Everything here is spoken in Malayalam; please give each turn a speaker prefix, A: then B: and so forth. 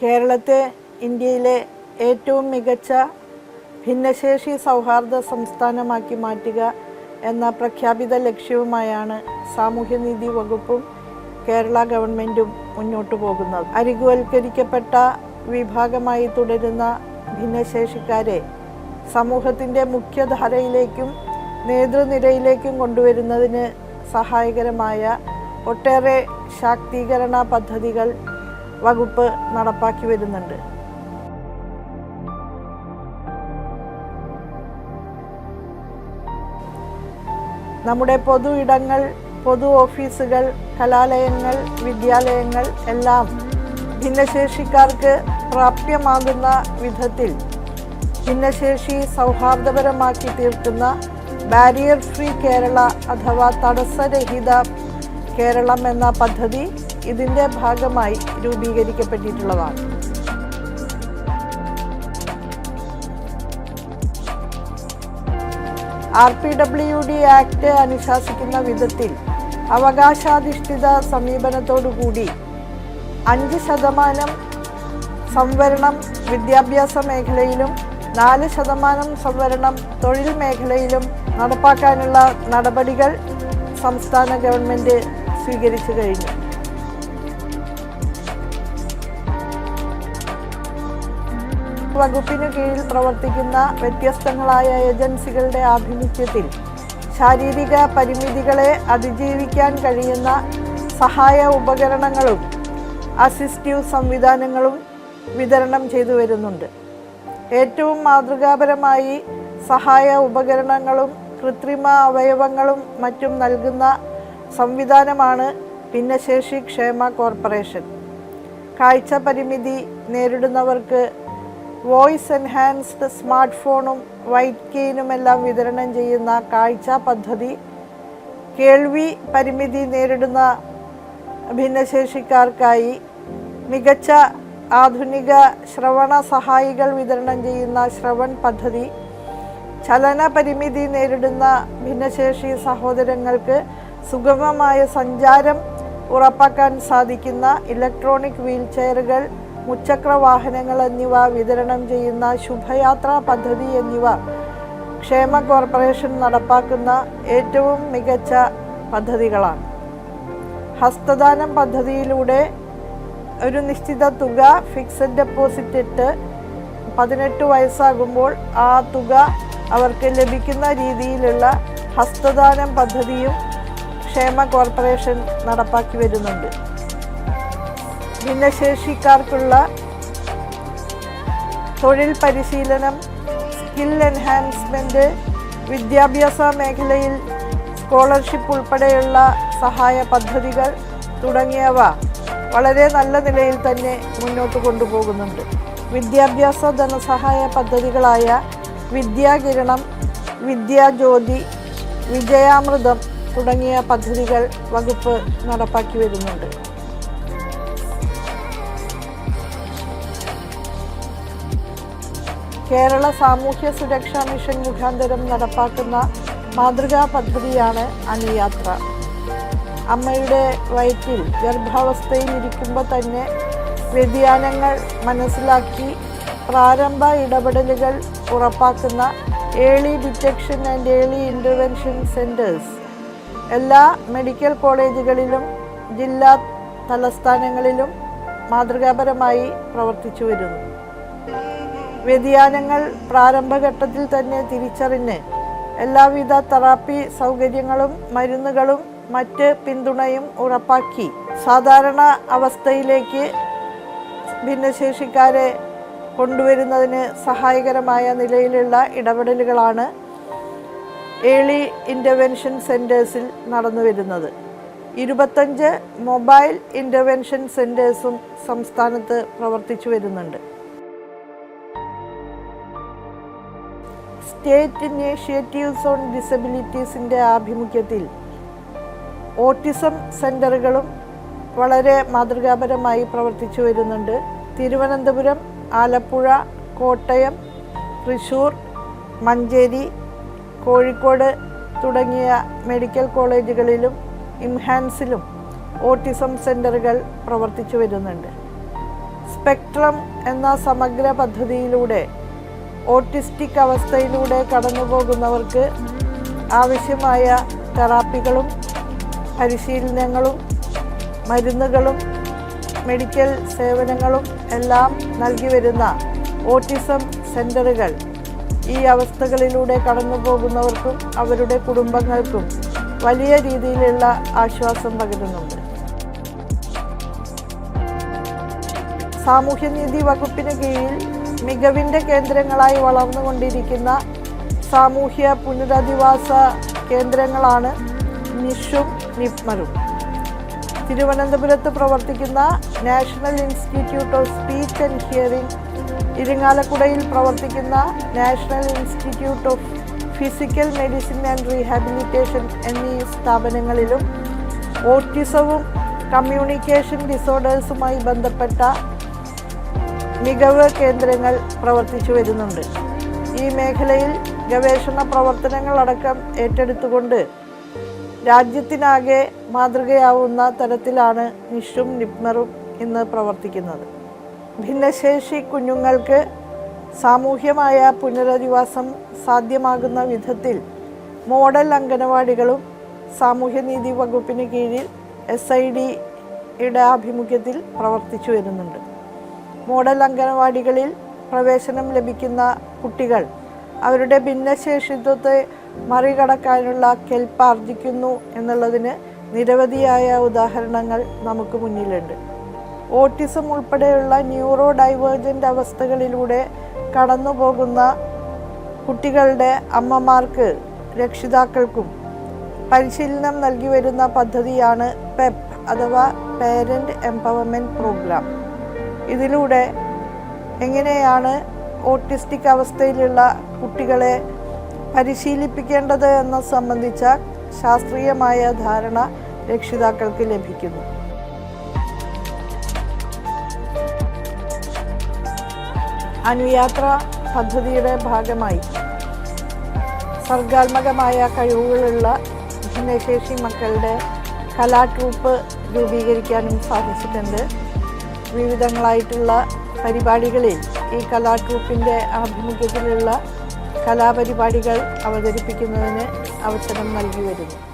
A: കേരളത്തെ ഇന്ത്യയിലെ ഏറ്റവും മികച്ച ഭിന്നശേഷി സൗഹാർദ്ദ സംസ്ഥാനമാക്കി മാറ്റുക എന്ന പ്രഖ്യാപിത ലക്ഷ്യവുമായാണ് സാമൂഹ്യനീതി വകുപ്പും കേരള ഗവൺമെന്റും മുന്നോട്ടു പോകുന്നത്. അരികുവൽക്കരിക്കപ്പെട്ട വിഭാഗമായി തുടരുന്ന ഭിന്നശേഷിക്കാരെ സമൂഹത്തിന്റെ മുഖ്യധാരയിലേക്കും നേതൃനിരയിലേക്കും കൊണ്ടുവരുന്നതിന് സഹായകരമായ ഒട്ടേറെ ശാക്തീകരണ പദ്ധതികൾ വകുപ്പ് നടപ്പാക്കി വരുന്നുണ്ട്. നമ്മുടെ പൊതു ഇടങ്ങൾ പൊതു ഓഫീസുകൾ കലാലയങ്ങൾ വിദ്യാലയങ്ങൾ എല്ലാം ഭിന്നശേഷിക്കാർക്ക് പ്രാപ്യമാകുന്ന വിധത്തിൽ ഭിന്നശേഷി സൗഹാർദ്ദപരമാക്കി തീർക്കുന്ന ബാരിയർ ഫ്രീ കേരള അഥവാ തടസ്സരഹിത കേരളം എന്ന പദ്ധതി ഇതിന്റെ ഭാഗമായി രൂപീകരിക്കപ്പെട്ടിട്ടുള്ളതാണ്. R P W D act അനുശാസിക്കുന്ന വിധത്തിൽ അവകാശാധിഷ്ഠിത സമീപനത്തോടുകൂടി അഞ്ച് ശതമാനം സംവരണം വിദ്യാഭ്യാസ മേഖലയിലും നാല് ശതമാനം സംവരണം തൊഴിൽ മേഖലയിലും നടപ്പാക്കാനുള്ള നടപടികൾ സംസ്ഥാന ഗവൺമെന്റ് സ്വീകരിച്ചു കഴിഞ്ഞു. വകുപ്പിനു കീഴിൽ പ്രവർത്തിക്കുന്ന വ്യത്യസ്തങ്ങളായ ഏജൻസികളുടെ ആഭിമുഖ്യത്തിൽ ശാരീരിക പരിമിതികളെ അതിജീവിക്കാൻ കഴിയുന്ന സഹായ ഉപകരണങ്ങളും അസിസ്റ്റീവ് സംവിധാനങ്ങളും വിതരണം ചെയ്തു വരുന്നുണ്ട്. ഏറ്റവും മാതൃകാപരമായി സഹായ ഉപകരണങ്ങളും കൃത്രിമ അവയവങ്ങളും മറ്റും നൽകുന്ന സംവിധാനമാണ് ഭിന്നശേഷി ക്ഷേമ കോർപ്പറേഷൻ. കാഴ്ച പരിമിതി നേരിടുന്നവർക്ക് വോയിസ് എൻഹാൻസ്ഡ് സ്മാർട്ട് ഫോണും വൈറ്റ് കെയിനുമെല്ലാം വിതരണം ചെയ്യുന്ന കാഴ്ച പദ്ധതി കേൾവി പരിമിതി നേരിടുന്ന ഭിന്നശേഷിക്കാർക്കായി മികച്ച ആധുനിക ശ്രവണ സഹായികൾ വിതരണം ചെയ്യുന്ന ശ്രവൺ പദ്ധതി ചലന പരിമിതി നേരിടുന്ന ഭിന്നശേഷി സഹോദരങ്ങൾക്ക് സുഗമമായ സഞ്ചാരം ഉറപ്പാക്കാൻ സാധിക്കുന്ന ഇലക്ട്രോണിക് വീൽ ചെയറുകൾ മുച്ചക്ര വാഹനങ്ങൾ എന്നിവ വിതരണം ചെയ്യുന്ന ശുഭയാത്രാ പദ്ധതി എന്നിവ ക്ഷേമ കോർപ്പറേഷൻ നടപ്പാക്കുന്ന ഏറ്റവും മികച്ച പദ്ധതികളാണ്. ഹസ്തദാനം പദ്ധതിയിലൂടെ ഒരു നിശ്ചിത തുക ഫിക്സഡ് ഡെപ്പോസിറ്റ് ഇട്ട് പതിനെട്ട് വയസ്സാകുമ്പോൾ ആ തുക അവർക്ക് ലഭിക്കുന്ന രീതിയിലുള്ള ഹസ്തദാനം പദ്ധതിയും ക്ഷേമ കോർപ്പറേഷൻ നടപ്പാക്കി വരുന്നുണ്ട്. ഭിന്നശേഷിക്കാർക്കുള്ള തൊഴിൽ പരിശീലനം സ്കിൽ എൻഹാൻസ്മെന്റ് വിദ്യാഭ്യാസ മേഖലയിൽ സ്കോളർഷിപ്പ് ഉൾപ്പെടെയുള്ള സഹായ പദ്ധതികൾ തുടങ്ങിയവ വളരെ നല്ല നിലയിൽ തന്നെ മുന്നോട്ട് കൊണ്ടുപോകുന്നുണ്ട്. വിദ്യാഭ്യാസ ധനസഹായ പദ്ധതികളായ വിദ്യാകിരണം വിദ്യാജ്യോതി വിജയാമൃതം തുടങ്ങിയ പദ്ധതികൾ വകുപ്പ് നടപ്പാക്കി വരുന്നുണ്ട്. കേരള സാമൂഹ്യ സുരക്ഷാ മിഷൻ മുഖാന്തരം നടപ്പാക്കുന്ന മാതൃകാ പദ്ധതിയാണ് അനുയാത്ര. അമ്മയുടെ വയറ്റിൽ ഗർഭാവസ്ഥയിൽ ഇരിക്കുമ്പോൾ തന്നെ വ്യതിയാനങ്ങൾ മനസ്സിലാക്കി പ്രാരംഭ ഇടപെടലുകൾ ഉറപ്പാക്കുന്ന early detection and early intervention centres എല്ലാ മെഡിക്കൽ കോളേജുകളിലും ജില്ലാ തലസ്ഥാനങ്ങളിലും മാതൃകാപരമായി പ്രവർത്തിച്ചു വരുന്നു. വ്യതിയാനങ്ങൾ പ്രാരംഭഘട്ടത്തിൽ തന്നെ തിരിച്ചറിഞ്ഞ് എല്ലാവിധ തെറാപ്പി സൗകര്യങ്ങളും മരുന്നുകളും മറ്റ് പിന്തുണയും ഉറപ്പാക്കി. സാധാരണ അവസ്ഥയിലേക്ക് ഭിന്നശേഷിക്കാരെ കൊണ്ടുവരുന്നതിന് സഹായകരമായ നിലയിലുള്ള ഇടപെടലുകളാണ് ഏളി ഇന്റർവെൻഷൻ സെന്റേഴ്സിൽ നടന്നു വരുന്നത് ഇരുപത്തഞ്ച് മൊബൈൽ ഇന്റർവെൻഷൻ സെന്റേഴ്സും സംസ്ഥാനത്ത് പ്രവർത്തിച്ചു വരുന്നുണ്ട് സ്റ്റേറ്റ് ഇനീഷ്യേറ്റീവ്സ് ഓൺ ഡിസബിലിറ്റീസിന്റെ ആഭിമുഖ്യത്തിൽ ഓട്ടിസം സെന്ററുകളും വളരെ മാതൃകാപരമായി പ്രവർത്തിച്ചു വരുന്നുണ്ട്. തിരുവനന്തപുരം ആലപ്പുഴ കോട്ടയം തൃശൂർ മഞ്ചേരി കോഴിക്കോട് തുടങ്ങിയ മെഡിക്കൽ കോളേജുകളിലും ഇംഹാൻസിലും ഓട്ടിസം സെന്ററുകൾ പ്രവർത്തിച്ചു വരുന്നുണ്ട്. സ്പെക്ട്രം എന്ന സമഗ്ര പദ്ധതിയിലൂടെ ഓട്ടിസ്റ്റിക് അവസ്ഥയിലൂടെ കടന്നു പോകുന്നവർക്ക് ആവശ്യമായ തെറാപ്പികളും പരിശീലനങ്ങളും മരുന്നുകളും മെഡിക്കൽ സേവനങ്ങളും എല്ലാം നൽകി വരുന്ന ഓട്ടിസം സെന്ററുകൾ ഈ അവസ്ഥകളിലൂടെ കടന്നു പോകുന്നവർക്കും അവരുടെ കുടുംബങ്ങൾക്കും വലിയ രീതിയിലുള്ള ആശ്വാസം പകരുന്നുണ്ട്. സാമൂഹ്യനീതി വകുപ്പിന് കീഴിൽ മികവിന്റെ കേന്ദ്രങ്ങളായി വളർന്നുകൊണ്ടിരിക്കുന്ന സാമൂഹ്യ പുനരധിവാസ കേന്ദ്രങ്ങളാണ് നിഷും നിപ്മറും തിരുവനന്തപുരത്ത് പ്രവർത്തിക്കുന്ന national institute of speech and hearing ഇരിങ്ങാലക്കുടയിൽ പ്രവർത്തിക്കുന്ന national institute of physical medicine and rehabilitation എന്നീ സ്ഥാപനങ്ങളിലും ഓട്ടിസവും കമ്മ്യൂണിക്കേഷൻ ഡിസോർഡേഴ്സുമായി ബന്ധപ്പെട്ട മികവ് കേന്ദ്രങ്ങൾ പ്രവർത്തിച്ചു വരുന്നുണ്ട്. ഈ മേഖലയിൽ ഗവേഷണ പ്രവർത്തനങ്ങളടക്കം ഏറ്റെടുത്തുകൊണ്ട് രാജ്യത്തിനാകെ മാതൃകയാവുന്ന തരത്തിലാണ് നിഷും നിപ്മറും ഇന്ന് പ്രവർത്തിക്കുന്നത്. ഭിന്നശേഷി കുഞ്ഞുങ്ങൾക്ക് സാമൂഹ്യമായ പുനരധിവാസം സാധ്യമാകുന്ന വിധത്തിൽ മോഡൽ അംഗനവാടികളും സാമൂഹ്യനീതി വകുപ്പിന് കീഴിൽ എസ് ഐ ഡിയുടെ ആഭിമുഖ്യത്തിൽ പ്രവർത്തിച്ചു വരുന്നുണ്ട്. മോഡൽ അംഗനവാടികളിൽ പ്രവേശനം ലഭിക്കുന്ന കുട്ടികൾ അവരുടെ ഭിന്നശേഷിത്വത്തെ മറികടക്കാനുള്ള കെൽപ്പ് ആർജിക്കുന്നു എന്നുള്ളതിന് നിരവധിയായ ഉദാഹരണങ്ങൾ നമുക്ക് മുന്നിലുണ്ട്. ഓട്ടിസം ഉൾപ്പെടെയുള്ള ന്യൂറോ ഡൈവേർജന്റ് അവസ്ഥകളിലൂടെ കടന്നു പോകുന്ന കുട്ടികളുടെ അമ്മമാർക്ക് രക്ഷിതാക്കൾക്കും പരിശീലനം നൽകി വരുന്ന പദ്ധതിയാണ് പെപ്പ് അഥവാ പേരന്റ് എംപവർമെന്റ് പ്രോഗ്രാം. ഇതിലൂടെ എങ്ങനെയാണ് ഓട്ടിസ്റ്റിക് അവസ്ഥയിലുള്ള കുട്ടികളെ പരിശീലിപ്പിക്കേണ്ടത് എന്ന സംബന്ധിച്ച ശാസ്ത്രീയമായ ധാരണ രക്ഷിതാക്കൾക്ക് ലഭിക്കുന്നു. അനുയാത്ര പദ്ധതിയുടെ ഭാഗമായി സർഗാത്മകമായ കഴിവുകളുള്ള ഭിന്നശേഷി മക്കളുടെ കലാട്രൂപ്പ് രൂപീകരിക്കാനും സാധിച്ചിട്ടുണ്ട്. വിവിധങ്ങളായിട്ടുള്ള പരിപാടികളിൽ ഈ കലാഗ്രൂപ്പിന്റെ ആഭിമുഖ്യത്തിലുള്ള കലാപരിപാടികൾ അവതരിപ്പിക്കുന്നതിന് അവസരം നൽകി വരുന്നു.